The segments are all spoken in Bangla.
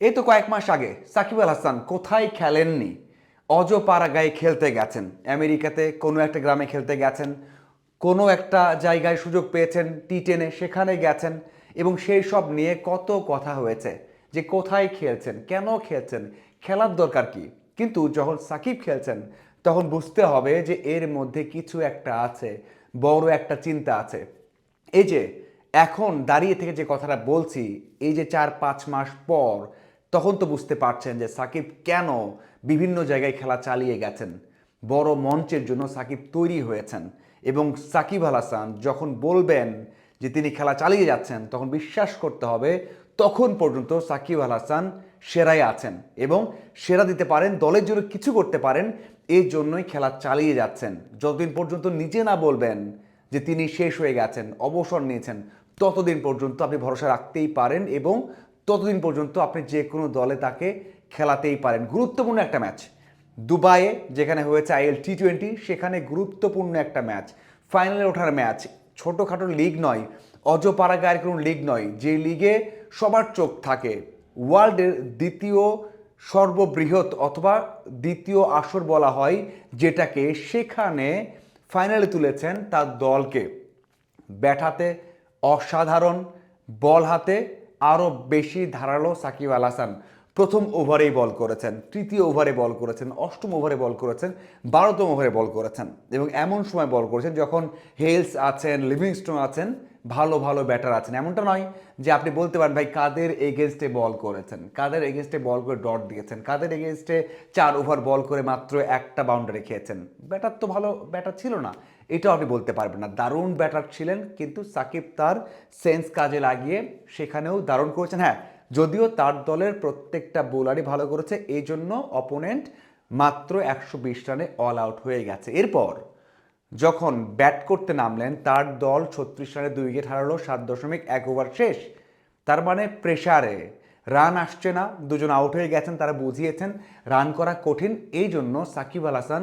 এই তো কয়েক মাস আগে সাকিব আল হাসান কোথায় খেলেননি? অজ অজপাড়াগায় খেলতে গেছেন। আমেরিকাতে কোনো একটা গ্রামে খেলতে গেছেন। কোনো একটা জায়গায় সুযোগ পেয়েছেন টি টেনে সেখানে গেছেন এবং সেই সব নিয়ে কত কথা হয়েছে যে কোথায় খেলছেন, কেন খেলছেন, খেলার দরকার কি? কিন্তু যখন সাকিব খেলছেন, তখন বুঝতে হবে যে এর মধ্যে কিছু একটা আছে, বড় একটা চিন্তা আছে। এই যে এখন দাঁড়িয়ে থেকে যে কথাটা বলছি, এই যে চার পাঁচ মাস পর তখন তো বুঝতে পারছেন যে সাকিব কেন বিভিন্ন জায়গায় খেলা চালিয়ে গেছেন। বড় মঞ্চের জন্য সাকিব তৈরি হয়েছেন এবং সাকিব আল হাসান যখন বলবেন যে তিনি খেলা চালিয়ে যাচ্ছেন, তখন বিশ্বাস করতে হবে তখন পর্যন্ত সাকিব আল হাসান সেরাই আছেন এবং সেরা দিতে পারেন, দলের জন্য কিছু করতে পারেন এই জন্যই খেলা চালিয়ে যাচ্ছেন। যতদিন পর্যন্ত নিজে না বলবেন যে তিনি শেষ হয়ে গেছেন, অবসর নিয়েছেন, ততদিন পর্যন্ত আপনি ভরসা রাখতেই পারেন এবং ততদিন পর্যন্ত আপনি যে কোনো দলে তাকে খেলাতেই পারেন। গুরুত্বপূর্ণ একটা ম্যাচ। দুবাইয়ে যেখানে হয়েছে আইএল টি টোয়েন্টি সেখানে গুরুত্বপূর্ণ একটা ম্যাচ। ফাইনালে ওঠার ম্যাচ। ছোটোখাটো লিগ নয় অজপাড়া গায়ের কোনো লিগ নয়, যে লিগে সবার চোখ থাকে। ওয়ার্ল্ডের দ্বিতীয় সর্ববৃহৎ অথবা দ্বিতীয় আসর বলা হয়, যেটাকে সেখানে ফাইনালে তুলেছেন তার দলকে। ব্যাট হাতে অসাধারণ, বল হাতে আরও বেশি ধারালো সাকিব আল হাসান প্রথম ওভারেই বল করেছেন, তৃতীয় ওভারে বল করেছেন, অষ্টম ওভারে বল করেছেন, বারোতম ওভারে বল করেছেন এবং এমন সময় বল করেছেন যখন হেলস আছেন, লিভিংস্টোন আছেন, ভালো ভালো ব্যাটার আছেন। এমনটা নয় যে আপনি বলতে পারেন, ভাই, কাদের এগেনস্টে বল করেছেন? কাদের এগেনস্টে বল করে ডট দিয়েছেন? কাদের এগেনস্টে চার ওভার বল করে মাত্র একটা বাউন্ডারি খেয়েছেন? ব্যাটার তো ভালো, ব্যাটার ছিল না। এটাও আপনি বলতে পারবেন না। দারুণ ব্যাটার ছিলেন, কিন্তু সাকিব তার সেন্স কাজে লাগিয়ে সেখানেও দারুণ করেছেন। হ্যাঁ যদিও তার দলের প্রত্যেকটা বোলারই ভালো করেছে এই জন্য অপোনেন্ট মাত্র একশো বিশ রানে অল আউট হয়ে গেছে। এরপর যখন ব্যাট করতে নামলেন, তার দল ছত্রিশ রানে দুই উইকেট হারালো, সাত দশমিক এক ওভার শেষ। তার মানে প্রেসারে রান আসছে না, দুজন আউট হয়ে গেছেন, তারা বুঝিয়েছেন রান করা কঠিন এই জন্য সাকিব আল হাসান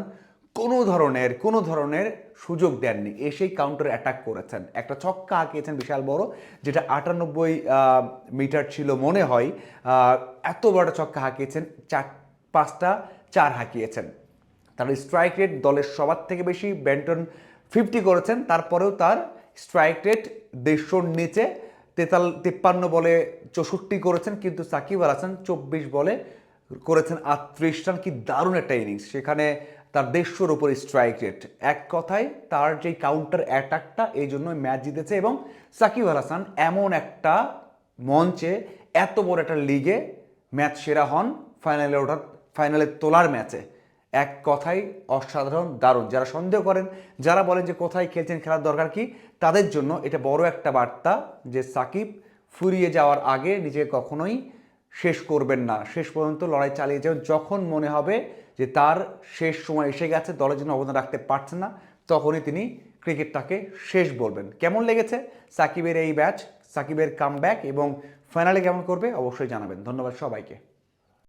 কোনো ধরনের কোনো ধরনের সুযোগ দেননি। এসেই কাউন্টার অ্যাটাক করেছেন। একটা ছক্কা হাঁকিয়েছেন বিশাল বড়, যেটা আটানব্বই মিটার ছিল মনে হয় এত বড় ছক্কা হাঁকিয়েছেন চার, পাঁচটা, চার হাঁকিয়েছেন তার স্ট্রাইক রেট দলের সবার থেকে বেশি ব্যান্টন ফিফটি করেছেন, তারপরেও তার স্ট্রাইক রেট দেড়শোর নিচে, তেতাল, তিপ্পান্ন বলে চৌষট্টি করেছেন, কিন্তু সাকিব আল হাসান চব্বিশ বলে করেছেন আটত্রিশ রান। কি দারুণ একটা ইনিংস সেখানে তার দেড়শোর উপর স্ট্রাইক রেট এক কথায়, তার যে কাউন্টার অ্যাটাকটা এই জন্য ম্যাচ জিতেছে এবং সাকিব আল হাসান এমন একটা মঞ্চে এত বড় একটা লিগে ম্যাচ সেরা হন ফাইনালে ওঠার ফাইনালে তোলার ম্যাচে এক কথাই অসাধারণ, দারুণ। যারা সন্দেহ করেন, যারা বলেন যে কোথায় খেলছেন, খেলার দরকার কি, তাদের জন্য এটা বড় একটা বার্তা যে সাকিব ফুরিয়ে যাওয়ার আগে নিজেকে কখনোই শেষ করবেন না। শেষ পর্যন্ত লড়াই চালিয়ে যাবেন যখন মনে হবে যে তার শেষ সময় এসে গেছে দলের জন্য অবদান রাখতে পারছেন না, তখনই তিনি ক্রিকেটটাকে শেষ বলবেন। কেমন লেগেছে সাকিবের এই ব্যাচ সাকিবের কামব্যাক এবং ফাইনালে কেমন করবে? অবশ্যই জানাবেন। ধন্যবাদ সবাইকে।